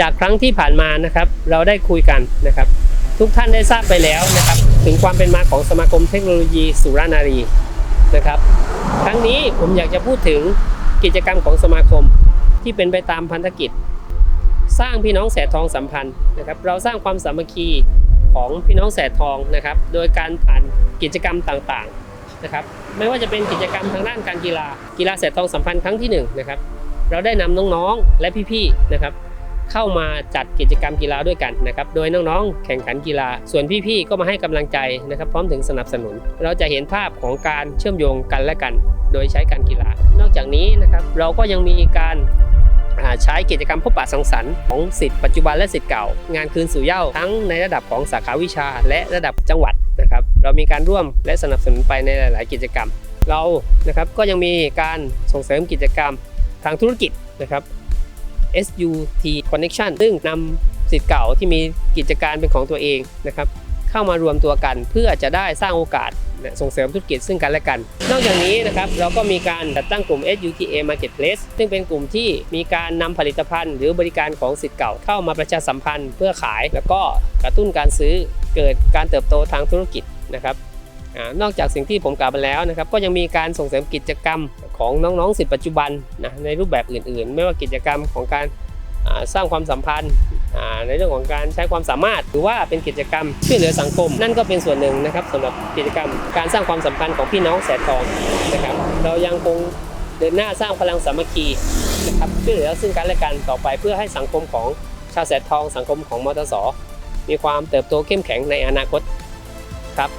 จากครั้งที่ผ่านมานะครับ เราได้คุยกันนะครับ ทุกท่านได้ทราบไปแล้วนะครับ ถึงความเป็นมาของสมาคมเทคโนโลยีสุรานารีนะครับ ครั้งนี้ผมอยากจะพูดถึงกิจกรรมของสมาคมที่เป็นไปตามพันธกิจ สร้างพี่น้องแสทองสัมพันธ์นะครับ เราสร้างความสามัคคีของพี่น้องแสทองนะครับ โดยการผ่านกิจกรรมต่างๆนะครับไม่ว่าจะเป็นกิจกรรมทางด้านการกีฬากีฬาแสทองสัมพันธ์ครั้งที่หนึ่งนะครับเราได้นำน้องๆและพี่ๆนะครับ เข้ามาจัดกิจกรรมกีฬาด้วยกันนะครับ โดยน้องๆ แข่งขันกีฬา ส่วนพี่ๆ ก็มาให้กำลังใจนะครับ พร้อมถึงสนับสนุน เราจะเห็นภาพของการเชื่อมโยงกันและกัน โดยใช้การกีฬา นอกจากนี้นะครับเราก็ยังมีการใช้กิจกรรมพบปะสังสรรค์ของสิทธิ์ปัจจุบันและสิทธิ์เก่า งานคืนสู่เย้าทั้งในระดับของสาขาวิชา และระดับจังหวัดนะครับ เรามีการร่วมและสนับสนุนไปในหลาย ๆ กิจกรรม เรานะครับก็ยังมีการส่งเสริมกิจกรรมทางธุรกิจนะครับ SUT Connection ซึ่งนำสิทธิ์เก่าที่มีกิจการเป็นของตัวเองนะครับเข้ามารวมตัวกันเพื่อจะได้สร้างโอกาสและส่งเสริมธุรกิจซึ่งกันและกัน นอกจากนี้นะครับเราก็มีการจัดตั้งกลุ่ม SUTA Marketplace ซึ่งเป็นกลุ่มที่มีการนำผลิตภัณฑ์ หรือบริการของสิทธิ์เก่าเข้ามาประชาสัมพันธ์เพื่อขาย แล้วก็กระตุ้นการซื้อเกิดการเติบโตทางธุรกิจนะครับนอกจากสิ่งที่ผมกล่าวไปแล้วนะครับก็ยังมีการส่งเสริมกิจกรรม ของน้องๆสิทธิปัจจุบันนะในรูปแบบอื่น ๆ ไม่ว่ากิจกรรมของการสร้างความสัมพันธ์ในเรื่องของการใช้ความสามารถ หรือว่าเป็นกิจกรรมช่วยเหลือสังคม นั่นก็เป็นส่วนหนึ่งนะครับสำหรับกิจกรรมการสร้างความสัมพันธ์ของพี่น้องแสดทองนะครับเรายังคงเดินหน้าสร้างพลังสามัคคีนะครับช่วยเหลือซึ่งกันและกันต่อไปเพื่อให้สังคมของชาวแสดทอง สังคมของมอเตอร์สมีความเติบโตเข้มแข็งในอนาคตครับ